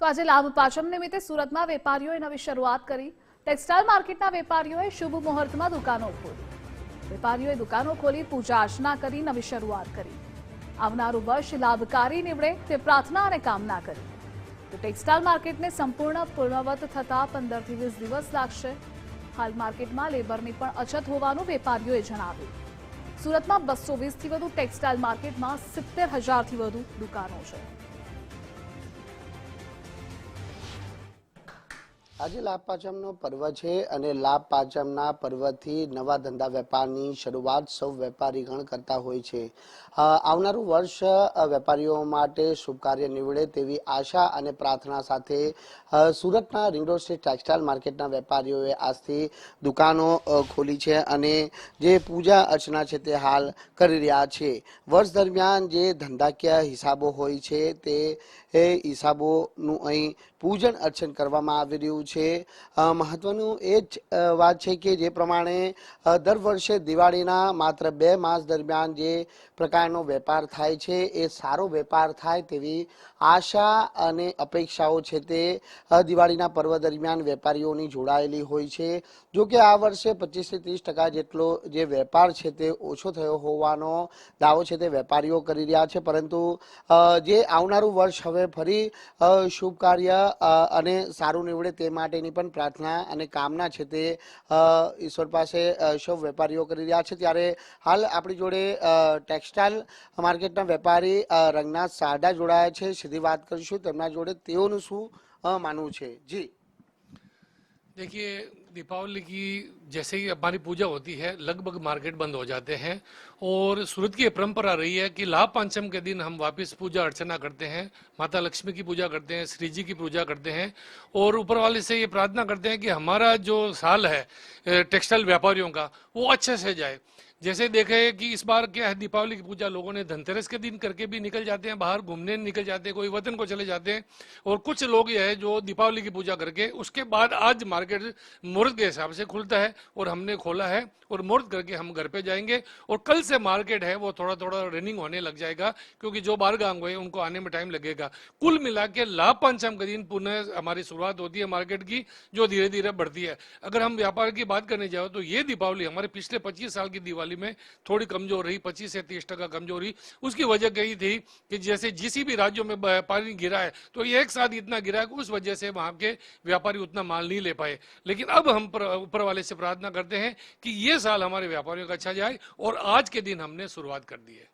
તો આજે લાભ પાંચમ નિમિત્તે સુરતમાં વેપારીઓએ નવી શરૂઆત કરી. ટેક્સટાઇલ માર્કેટના વેપારીઓએ શુભ મુહૂર્તમાં દુકાનો ખોલી. વેપારીઓએ દુકાનો ખોલી, પૂજા અર્ચના કરી, નવી શરૂઆત કરી. આવનારું વર્ષ લાભકારી નીવડે તે પ્રાર્થના અને કામના કરી. તો ટેક્સટાઇલ માર્કેટને સંપૂર્ણ પૂર્ણવત થતા પંદરથી વીસ દિવસ લાગશે. હાલ માર્કેટમાં લેબરની પણ અછત હોવાનું વેપારીઓએ જણાવ્યું. સુરતમાં બસો વીસથી વધુ ટેક્સટાઇલ માર્કેટમાં સિત્તેર હજારથી વધુ દુકાનો છે. આજે લાભ પાંચમનો પર્વ છે અને લાભ પાંચમના પર્વથી નવા ધંધા વેપારની શરૂઆત સૌ વેપારીગણ કરતા હોય છે. આવનારું વર્ષ વેપારીઓ માટે શુભ કાર્ય નીવડે તેવી આશા અને પ્રાર્થના સાથે સુરતના રિંગ રોડ સ્ટેટ ટેક્સટાઇલ માર્કેટના વેપારીઓએ આજથી દુકાનો ખોલી છે અને જે પૂજા અર્ચના છે તે હાલ કરી રહ્યા છે. વર્ષ દરમિયાન જે ધંધાકીય હિસાબો હોય છે તે હિસાબોનું અહીં પૂજન અર્ચન કરવામાં આવી રહ્યું છે. અ, મહત્વનું એ જ વાત છે કે જે પ્રમાણે દર વર્ષે દિવાળીના માત્ર બે માસ દરમિયાન જે પ્રકારનો વેપાર થાય છે એ સારો વેપાર થાય તેવી આશા અને અપેક્ષાઓ છે તે દિવાળીના પર્વ દરમિયાન વેપારીઓની જોડાયેલી હોય છે. જો કે આ વર્ષે પચીસથી ત્રીસ ટકા જેટલો જે વેપાર છે તે ઓછો થયો હોવાનો દાવો છે તે વેપારીઓ કરી રહ્યા છે. પરંતુ જે આવનારું વર્ષ હવે ફરી શુભ કાર્ય અને સારું નીવડે તે માટેની પણ પ્રાર્થના અને કામના છે તે ઈશ્વર પાસે સૌ વેપારીઓ કરી રહ્યા છે. ત્યારે હાલ આપણી જોડે ટેક્સટાઇલ માર્કેટના વેપારી રંગનાથ સાડા જોડાયા છે. સીધી વાત કરીશું. તેમના જોડે તેઓનું શું માનવું છે? જી. દેખીએ दीपावली की जैसे ही हमारी पूजा होती है, लगभग मार्केट बंद हो जाते हैं और सूरत की परंपरा रही है कि लाभ पंचम के दिन हम वापस पूजा अर्चना करते हैं, माता लक्ष्मी की पूजा करते हैं, श्री जी की पूजा करते हैं और ऊपर वाले से ये प्रार्थना करते हैं कि हमारा जो साल है टेक्सटाइल व्यापारियों का, वो अच्छे से जाए। जैसे देखे कि इस बार क्या है, दीपावली की पूजा लोगों ने धनतेरस के दिन करके भी निकल जाते हैं, बाहर घूमने निकल जाते हैं, कोई वतन को चले जाते हैं। और कुछ लोग ये है जो दीपावली की पूजा करके, उसके बाद आज मार्केट मुहूर्त के हिसाब से खुलता है और हमने खोला है और मुहूर्त करके हम घर पे जाएँगे। और कल से मार्केट है, वो थोड़ा थोड़ा रनिंग होने लग जाएगा, क्योंकि जो बाहर गाँव गए, उनको आने में टाइम लगेगा। कुल मिला के लाभ पंचम के दिन पुनः हमारी शुरुआत होती है मार्केट की, जो धीरे धीरे बढ़ती है। अगर हम व्यापार की बात करने जाओ तो ये दीपावली हमारे पिछले पच्चीस साल की दिवाली में थोड़ी कमज़ोर रही, पच्चीस से तीस टका कमज़ोरी उसकी वजह यही थी कि जैसे जिस भी राज्यों में पानी गिरा है तो ये एक साथ इतना गिरा है उस वजह से वहाँ के व्यापारी उतना माल नहीं ले पाए। लेकिन अब हम ऊपर वाले से प्रार्थना करते हैं कि ये साल हमारे व्यापारियों का अच्छा जाए और आज के दिन हमने शुरुआत कर दी है।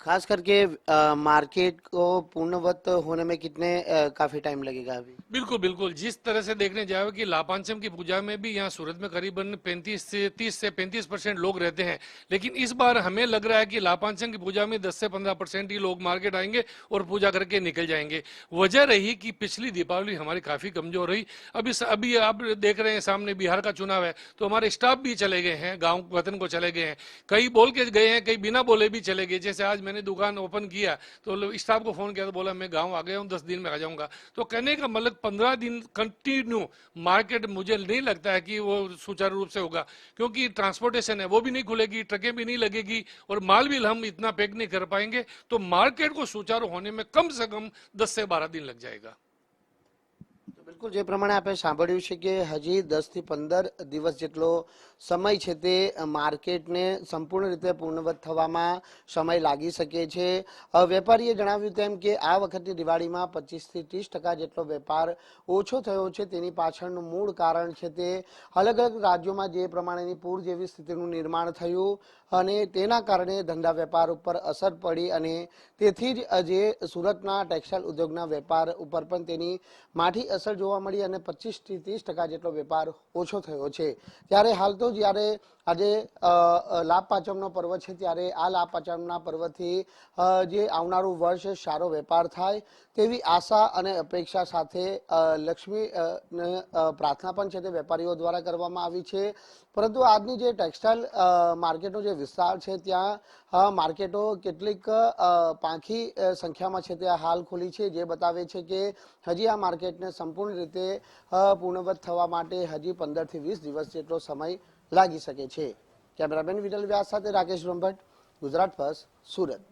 खास करके अ, मार्केट को पूर्णवत होने में कितने अ, काफ़ी टाइम लगेगा अभी? बिल्कुल बिल्कुल। जिस तरह से देखने जाए कि लापांचम की पूजा में भी यहाँ सूरत में करीबन 35 से 30 से 35 परसेंट लोग रहते हैं। लेकिन इस बार हमें लग रहा है कि लापांचम की पूजा में 10 से 15 परसेंट ही लोग मार्केट आएँगे और पूजा करके निकल जाएँगे। वजह रही कि पिछली दीपावली हमारी काफ़ी कमज़ोर रही। अभी अभी आप देख रहे हैं सामने बिहार का चुनाव है तो हमारे स्टाफ भी चले गए हैं गाँव वतन को चले गए हैं। कई बोल के गए हैं कई बिना बोले भी चले गए। जैसे आज मैंने दुकान ओपन किया तो स्टाफ को फ़ोन किया तो बोला, मैं गाँव आ गया हूँ, दस दिन में आ जाऊँगा। तो कहने का मतलब पंद्रह दिन कंटिन्यू मार्केट मुझे नहीं लगता है कि वो सुचारू रूप से होगा, क्योंकि ट्रांसपोर्टेशन है, वो भी नहीं खुलेगी, ट्रकें भी नहीं लगेगी, और माल भी हम इतना पैक नहीं कर पाएँगे तो मार्केट को सुचारू होने में कम से कम दस से बारह दिन लग जाएगा। બિલકુલ, જે પ્રમાણે આપણે સાંભળ્યું છે કે હજી દસથી પંદર દિવસ જેટલો સમય છે તે માર્કેટને સંપૂર્ણ રીતે પૂર્ણવત થવામાં સમય લાગી શકે છે. વેપારીએ જણાવ્યું તેમ કે આ વખતે દિવાળીમાં પચીસથી ત્રીસ ટકા જેટલો વેપાર ઓછો થયો છે. તેની પાછળનું મૂળ કારણ છે તે અલગ અલગ રાજ્યોમાં જે પ્રમાણેની પૂર જેવી સ્થિતિનું નિર્માણ થયું અને તેના કારણે ધંધા વેપાર ઉપર અસર પડી અને તેથી જ જે સુરતના ટેક્સટાઇલ ઉદ્યોગના વેપાર ઉપર પણ તેની માઠી અસર જોવા મળી અને પચીસથી ત્રીસ ટકા જેટલો વેપાર ઓછો થયો છે. ત્યારે હાલ તો જ્યારે આજે લાભ પાંચમનો પર્વ છે, ત્યારે આ લાભ પાંચમના પર્વથી જે આવનારું વર્ષ સારો વેપાર થાય તેવી આશા અને અપેક્ષા સાથે લક્ષ્મી પ્રાર્થના પણ છે તે વેપારીઓ દ્વારા કરવામાં આવી છે. પરંતુ આજની જે ટેક્સટાઇલ માર્કેટનો જે વિસ્તાર છે, ત્યાં માર્કેટો કેટલીક પાંખી સંખ્યામાં છે ત્યાં હાલ ખુલી છે. જે બતાવે છે કે હજી આ માર્કેટને સંપૂર્ણ રીતે પૂર્ણવત થવા માટે હજી પંદરથી વીસ દિવસ જેટલો સમય લાગી શકે છે. કેમેરામેન વિરલ વ્યાસ સાથે રાકેશ બ્રહ્મભટ્ટ, ગુજરાત ફર્સ્ટ, સુરત.